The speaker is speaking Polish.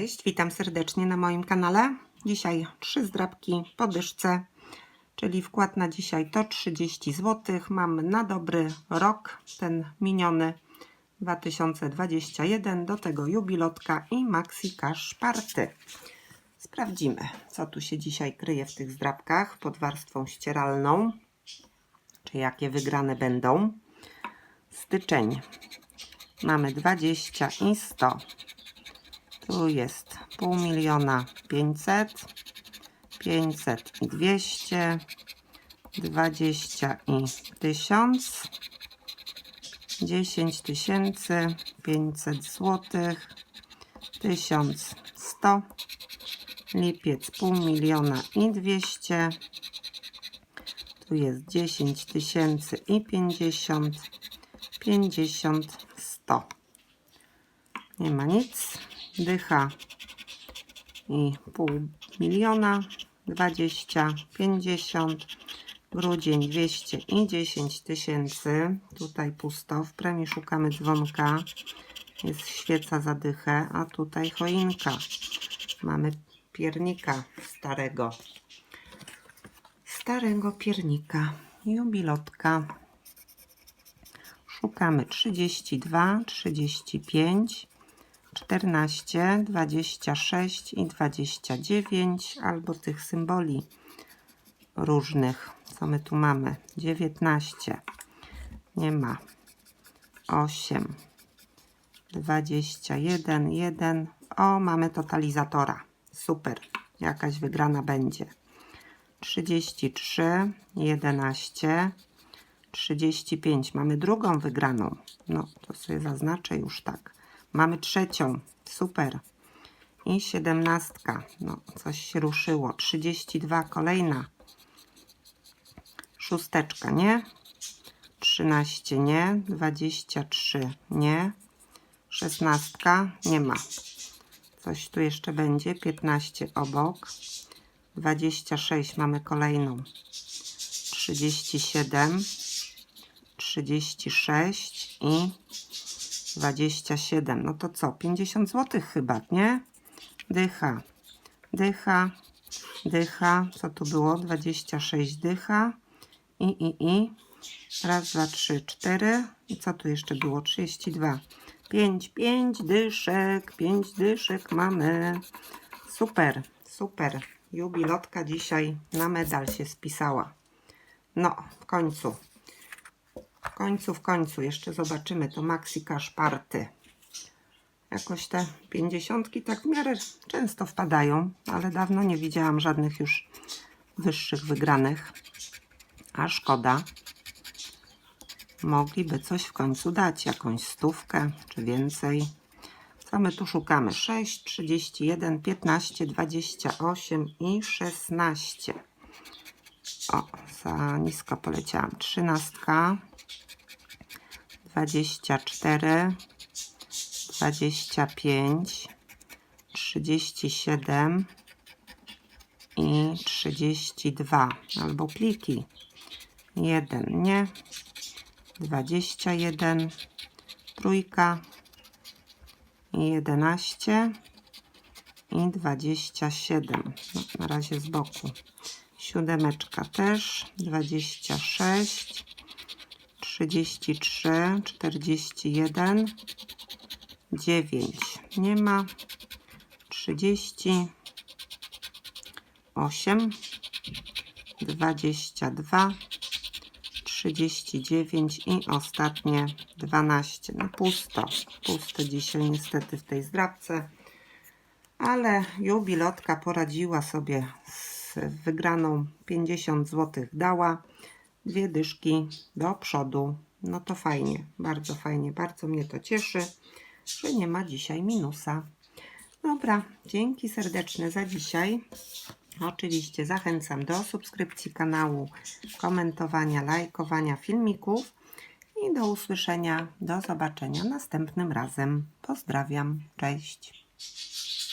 Cześć, witam serdecznie na moim kanale. Dzisiaj trzy zdrabki po dyszce, czyli wkład na dzisiaj to 30 zł. Mamy na dobry rok, ten miniony 2021, do tego jubilotka i maxi cash party. Sprawdzimy, co tu się dzisiaj kryje w tych zdrabkach pod warstwą ścieralną, czy jakie wygrane będą. Styczeń mamy 20 i 100. Tu jest pół miliona 500, 500 i 200, 20 i 1000, 10 tysięcy 500 złotych, 1100, lipiec pół miliona i 200, tu jest 10 tysięcy i 50, 50, 100. Nie ma nic. Dycha i pół miliona, 20, 50, grudzień 200 i 10 tysięcy. Tutaj pusto. W premii szukamy dzwonka. Jest świeca za dychę, a tutaj choinka. Mamy piernika starego. Starego piernika. Jubilotka. Szukamy 32, 35, 14, 26 i 29, albo tych symboli różnych. Co my tu mamy? 19. Nie ma. 8. 21, 1. O, mamy totalizatora. Super. Jakaś wygrana będzie. 33, 11, 35. Mamy drugą wygraną. No, to sobie zaznaczę już tak. Mamy trzecią. Super. I siedemnastka. No, coś się ruszyło. 32. Kolejna. Szósteczka, nie? 13, nie? 23, nie? Szesnastka, nie ma. Coś tu jeszcze będzie. 15 obok. 26 mamy kolejną. 37, 36 i 27. No to co? 50 zł chyba, nie? Dycha. Dycha. Dycha. Co tu było? 26 dycha. I, i, i. Raz, dwa, trzy, cztery. I co tu jeszcze było? 32. 5, 5 dyszek. 5 dyszek mamy. Super, super. Jubilotka dzisiaj na medal się spisała. No, w końcu. Końcu, w końcu. Jeszcze zobaczymy to Maxi Cash Party. Jakoś te pięćdziesiątki tak w miarę często wpadają, ale dawno nie widziałam żadnych już wyższych wygranych. A szkoda. Mogliby coś w końcu dać, jakąś stówkę czy więcej. Co my tu szukamy? 6, 31, 15, 28 i 16. O, za nisko poleciałam. 13, 24, 25, 37 i 32. Albo pliki. 1, nie. 21, trójka i 11 i 27. No, na razie z boku. Siódemeczka też. 26, 33, 41, 9. Nie ma. 30, 8, 22, 39 i ostatnie 12. No pusto, pusto dzisiaj niestety w tej zdrabce, ale jubilotka poradziła sobie wygraną 50 zł dała, dwie dyszki do przodu. No to fajnie, bardzo fajnie, bardzo mnie to cieszy, że nie ma dzisiaj minusa. Dobra, dzięki serdeczne za dzisiaj. Oczywiście zachęcam do subskrypcji kanału, komentowania, lajkowania filmików i do usłyszenia, do zobaczenia następnym razem. Pozdrawiam, cześć.